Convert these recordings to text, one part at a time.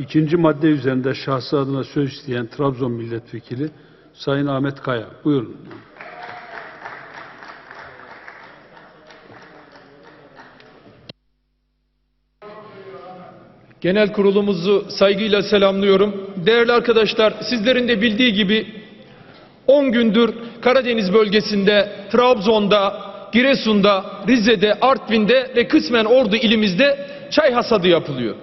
İkinci madde üzerinde şahsı adına söz isteyen Trabzon Milletvekili Sayın Ahmet Kaya. Buyurun. Genel kurulumuzu saygıyla selamlıyorum. Değerli arkadaşlar, sizlerin de bildiği gibi 10 gündür Karadeniz bölgesinde, Trabzon'da, Giresun'da, Rize'de, Artvin'de ve kısmen Ordu ilimizde çay hasadı yapılıyor.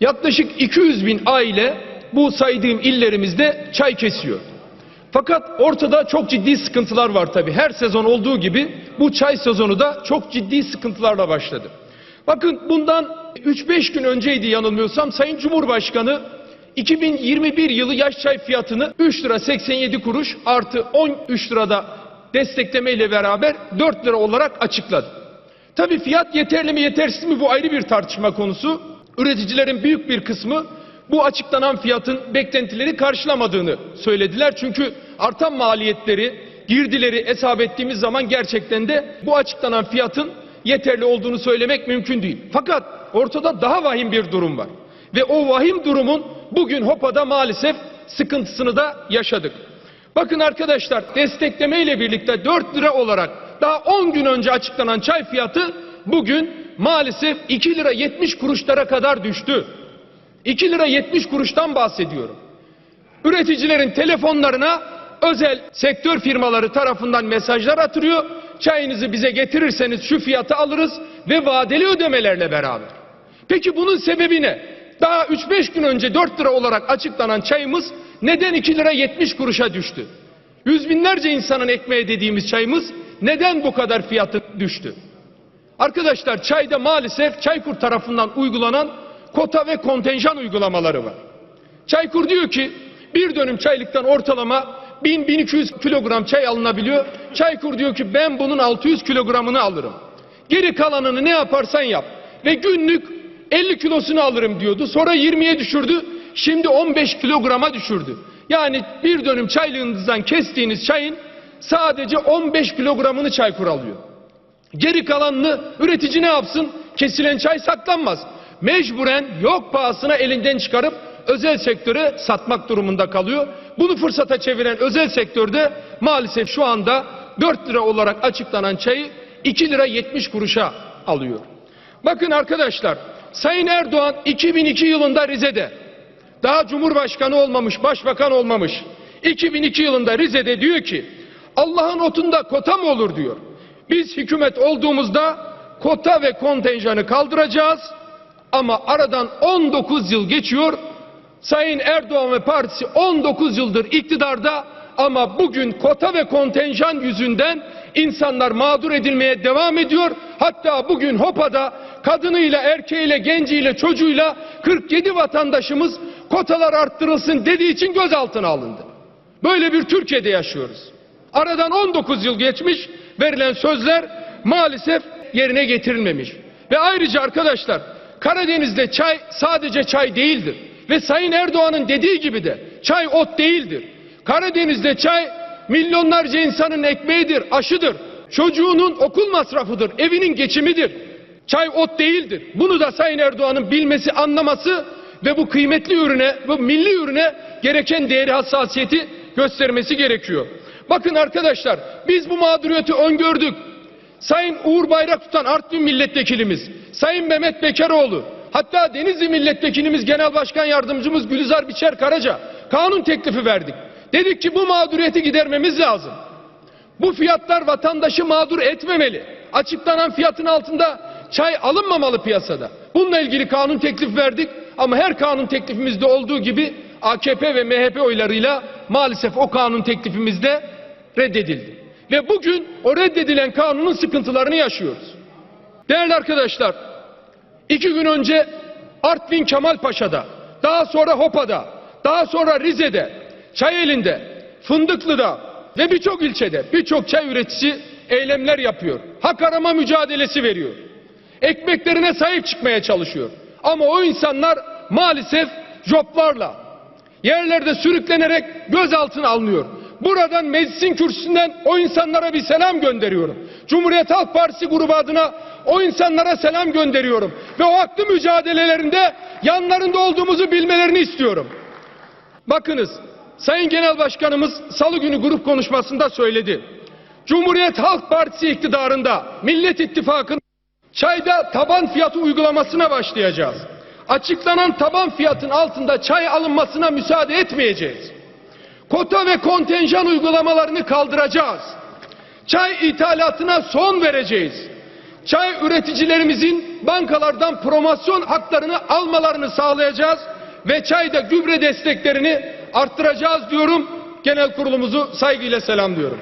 Yaklaşık 200 bin aile bu saydığım illerimizde çay kesiyor. Fakat ortada çok ciddi sıkıntılar var tabi. Her sezon olduğu gibi bu çay sezonu da çok ciddi sıkıntılarla başladı. Bakın bundan 3-5 gün önceydi yanılmıyorsam Sayın Cumhurbaşkanı 2021 yılı yaş çay fiyatını 3 lira 87 kuruş artı 13 lirada destekleme ile beraber 4 lira olarak açıkladı. Tabi fiyat yeterli mi yetersiz mi bu ayrı bir tartışma konusu. Üreticilerin büyük bir kısmı bu açıklanan fiyatın beklentileri karşılamadığını söylediler. Çünkü artan maliyetleri, girdileri hesap ettiğimiz zaman gerçekten de bu açıklanan fiyatın yeterli olduğunu söylemek mümkün değil. Fakat ortada daha vahim bir durum var. Ve o vahim durumun bugün Hopa'da maalesef sıkıntısını da yaşadık. Bakın arkadaşlar destekleme ile birlikte 4 lira olarak daha 10 gün önce açıklanan çay fiyatı bugün maalesef 2 lira 70 kuruşlara kadar düştü. 2 lira 70 kuruştan bahsediyorum. Üreticilerin telefonlarına özel sektör firmaları tarafından mesajlar atılıyor. Çayınızı bize getirirseniz şu fiyatı alırız ve vadeli ödemelerle beraber. Peki bunun sebebi ne? Daha 3-5 gün önce 4 lira olarak açıklanan çayımız neden 2 lira 70 kuruşa düştü? Yüz binlerce insanın ekmeği dediğimiz çayımız neden bu kadar fiyatı düştü? Arkadaşlar çayda maalesef Çaykur tarafından uygulanan kota ve kontenjan uygulamaları var. Çaykur diyor ki bir dönüm çaylıktan ortalama 1000-1200 kilogram çay alınabiliyor. Çaykur diyor ki ben bunun 600 kilogramını alırım. Geri kalanını ne yaparsan yap. Ve günlük 50 kilosunu alırım diyordu. Sonra 20'ye düşürdü. Şimdi 15 kilograma düşürdü. Yani bir dönüm çaylığınızdan kestiğiniz çayın sadece 15 kilogramını Çaykur alıyor. Geri kalanını üretici ne yapsın? Kesilen çay saklanmaz. Mecburen yok pahasına elinden çıkarıp özel sektöre satmak durumunda kalıyor. Bunu fırsata çeviren özel sektörde maalesef şu anda 4 lira olarak açıklanan çayı 2 lira 70 kuruşa alıyor. Bakın arkadaşlar Sayın Erdoğan 2002 yılında Rize'de daha Cumhurbaşkanı olmamış, başbakan olmamış. 2002 yılında Rize'de diyor ki Allah'ın otunda kota mı olur diyor. Biz hükümet olduğumuzda kota ve kontenjanı kaldıracağız ama aradan 19 yıl geçiyor. Sayın Erdoğan ve partisi 19 yıldır iktidarda ama bugün kota ve kontenjan yüzünden insanlar mağdur edilmeye devam ediyor. Hatta bugün Hopa'da kadınıyla, erkeğiyle, genciyle, çocuğuyla 47 vatandaşımız kotalar arttırılsın dediği için gözaltına alındı. Böyle bir Türkiye'de yaşıyoruz. Aradan 19 yıl geçmiş verilen sözler maalesef yerine getirilmemiş. Ve ayrıca arkadaşlar Karadeniz'de çay sadece çay değildir. Ve Sayın Erdoğan'ın dediği gibi de çay ot değildir. Karadeniz'de çay milyonlarca insanın ekmeğidir, aşıdır. Çocuğunun okul masrafıdır, evinin geçimidir. Çay ot değildir. Bunu da Sayın Erdoğan'ın bilmesi, anlaması ve bu kıymetli ürüne, bu milli ürüne gereken değeri hassasiyeti göstermesi gerekiyor. Bakın arkadaşlar biz bu mağduriyeti öngördük. Sayın Uğur Bayrak tutan Artvin milletvekilimiz, Sayın Mehmet Bekaroğlu, hatta Denizli milletvekilimiz Genel Başkan Yardımcımız Gülizar Biçer Karaca kanun teklifi verdik. Dedik ki bu mağduriyeti gidermemiz lazım. Bu fiyatlar vatandaşı mağdur etmemeli. Açıklanan fiyatın altında çay alınmamalı piyasada. Bununla ilgili kanun teklif verdik ama her kanun teklifimizde olduğu gibi AKP ve MHP oylarıyla maalesef o kanun teklifimizde reddedildi. Ve bugün o reddedilen kanunun sıkıntılarını yaşıyoruz. Değerli arkadaşlar, iki gün önce Artvin Kemalpaşa'da, daha sonra Hopa'da, daha sonra Rize'de, Çayeli'nde, Fındıklı'da ve birçok ilçede birçok çay üreticisi eylemler yapıyor. Hak arama mücadelesi veriyor. Ekmeklerine sahip çıkmaya çalışıyor. Ama o insanlar maalesef joplarla, yerlerde sürüklenerek gözaltına alınıyor. Buradan meclisin kürsüsünden o insanlara bir selam gönderiyorum. Cumhuriyet Halk Partisi grubu adına o insanlara selam gönderiyorum. Ve o haklı mücadelelerinde yanlarında olduğumuzu bilmelerini istiyorum. Bakınız Sayın Genel Başkanımız salı günü grup konuşmasında söyledi. Cumhuriyet Halk Partisi iktidarında Millet İttifakı'nın çayda taban fiyatı uygulamasına başlayacağız. Açıklanan taban fiyatın altında çay alınmasına müsaade etmeyeceğiz. Kota ve kontenjan uygulamalarını kaldıracağız. Çay ithalatına son vereceğiz. Çay üreticilerimizin bankalardan promosyon haklarını almalarını sağlayacağız ve çayda gübre desteklerini arttıracağız diyorum. Genel kurulumuzu saygıyla selamlıyorum.